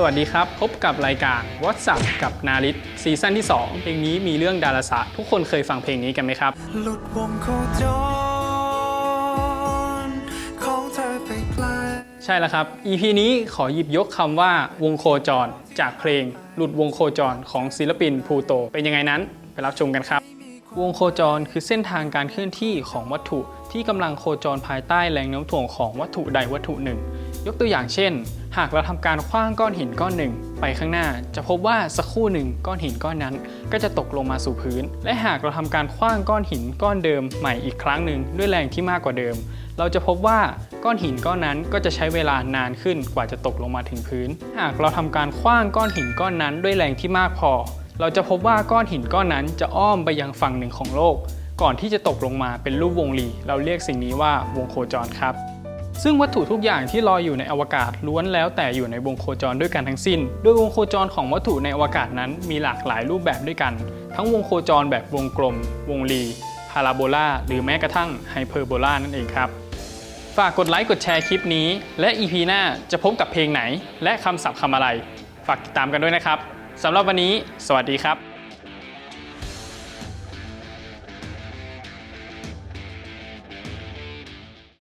สวัสดีครับ พบกับรายการ WhatsApp กับนาริตซีซั่นที่ 2 เพลงนี้มีเรื่องดาราศาสตร์ทุกคนเคยฟังเพลงนี้กันไหมครับ หลุดวงโคจรของเธอไปไกลใช่แล้วครับ EP นี้ขอหยิบยกคำว่าวงโคจร จากเพลงหลุดวงโคจรของศิลปินพลูโต เป็นยังไงนั้นไปรับชมกันครับ วงโคจรคือเส้นทางการเคลื่อนที่ของวัตถุที่กำลังโคจรภายใต้แรงโน้มถ่วงของวัตถุใดวัตถุหนึ่ง ยกตัวอย่างเช่น หากเราทำการคว้างก้อนหินก้อนหนึ่ง ไปข้างหน้า จะพบว่าสักครู่หนึ่งก้อนหินก้อนนั้น ก็จะตกลงมาสู่พื้น และหากเราทำการคว้างก้อนหินก้อนเดิมใหม่อีกครั้งหนึ่งด้วยแรงที่มากกว่าเดิม เราจะพบว่าก้อนหินก้อนนั้นก็จะใช้เวลานานขึ้นกว่าจะตกลงมาถึงพื้น หากเราทำการคว้างก้อนหินก้อนนั้นด้วยแรงที่มากพอ เราจะพบว่าก้อนหินก้อนนั้นจะอ้อมไปยังฝั่งหนึ่งของโลก ก่อนที่จะตกลงมาเป็นรูปวงรี เราเรียกสิ่งนี้ว่าวงโคจรครับ ซึ่งวัตถุทุกอย่างที่ลอยอยู่ในอวกาศล้วนแล้วแต่อยู่ในวงโคจรด้วยกันทั้งสิ้น โดยวงโคจรของวัตถุในอวกาศนั้นมีหลากหลายรูปแบบด้วยกัน ทั้งวงโคจรแบบวงกลม วงรีพาราโบลาหรือแม้กระทั่งไฮเปอร์โบลานั่นเองครับ ฝากกดไลค์กดแชร์คลิปนี้ และ EP หน้าจะพบกับเพลงไหน และคำศัพท์คำอะไร ฝากติดตามกันด้วยนะครับสำหรับวันนี้ สวัสดีครับ